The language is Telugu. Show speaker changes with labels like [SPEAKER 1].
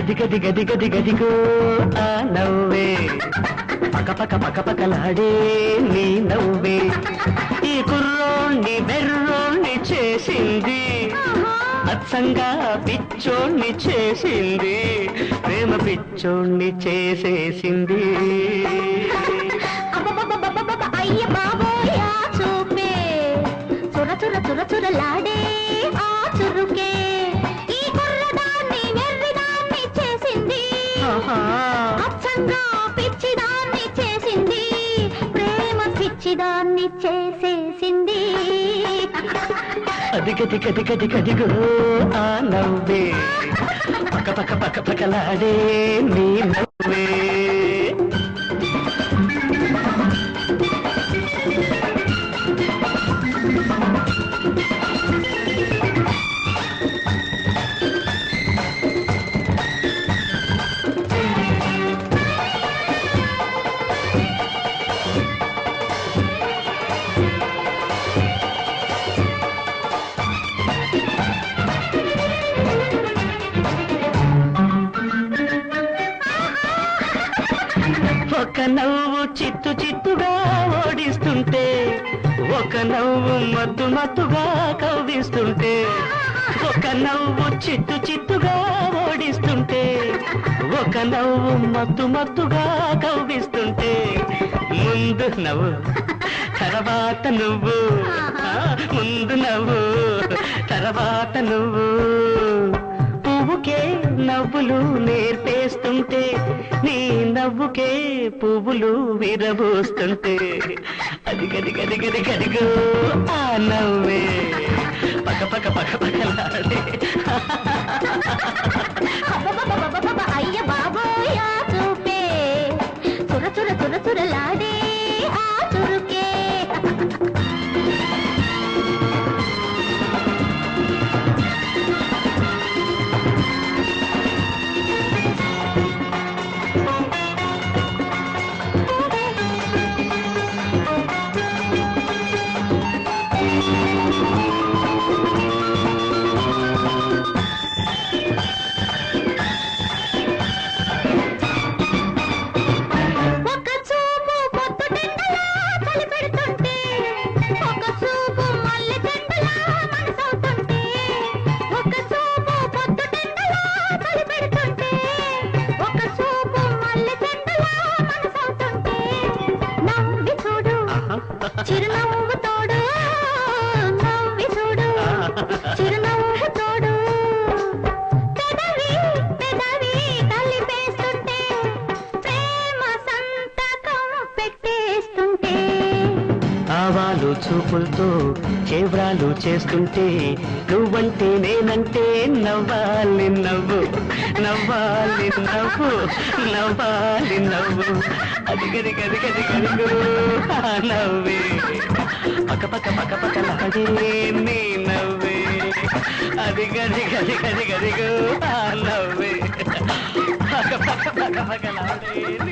[SPEAKER 1] అదిగది గది గది గదిగో ఆ నవ్వే. పక పక పక పకలాడే నీ నవ్వే. ఈ కుర్రోణ్ణి బెర్రోణ్ణి చేసింది. అచ్చంగా పిచ్చోణ్ణి చేసింది. ప్రేమ పిచ్చోణ్ణి చేసేసింది.
[SPEAKER 2] అయ్య బాబోయ్ చూపే. చుర చుర చుర చురలాడే చేసింది. అచ్చంగా పిచ్చిదాన్ని చేసింది. ప్రేమ పిచ్చిదాన్ని చేసేసింది.
[SPEAKER 1] అదిగది గది గది గదిగో ఆ నవ్వే. పక పక పక పకలాడే నీ నవ్వే. ఒక నవ్వు చిత్తు చిత్తుగా ఓడిస్తుంటే ఒక నవ్వు మత్తు మత్తుగా కవ్విస్తుంటే ఒక నవ్వు చిత్తు చిత్తుగా ఓడిస్తుంటే ఒక నవ్వు మత్తు మత్తుగా కవ్విస్తుంటే ముందు నవ్వు తర్వాత నువ్వు ముందు నవ్వు తర్వాత నువ్వు. పువ్వుకే నవ్వులు నేర్పేస్తూ నవ్వుకే పువ్వులు విరబోస్తుంటే. అది గది గది గది గదిగో ఆ నవ్వే. పక పక పక పకలాడే చూపులు చూపులతో చేవ్రాలు చేస్తుంటే నువ్వంటే నేనంటే నవ్వాలి నవ్వు నవ్వాలి నవ్వు నవ్వాలి నవ్వు. అది గది గది గది గదిగో ఆ పక్క పక్క పక్క పక నీ నవ్వే. అది గది గది గది గదిగో నవ్వే. పక్క పక్క పక్క పక్క నవ్వే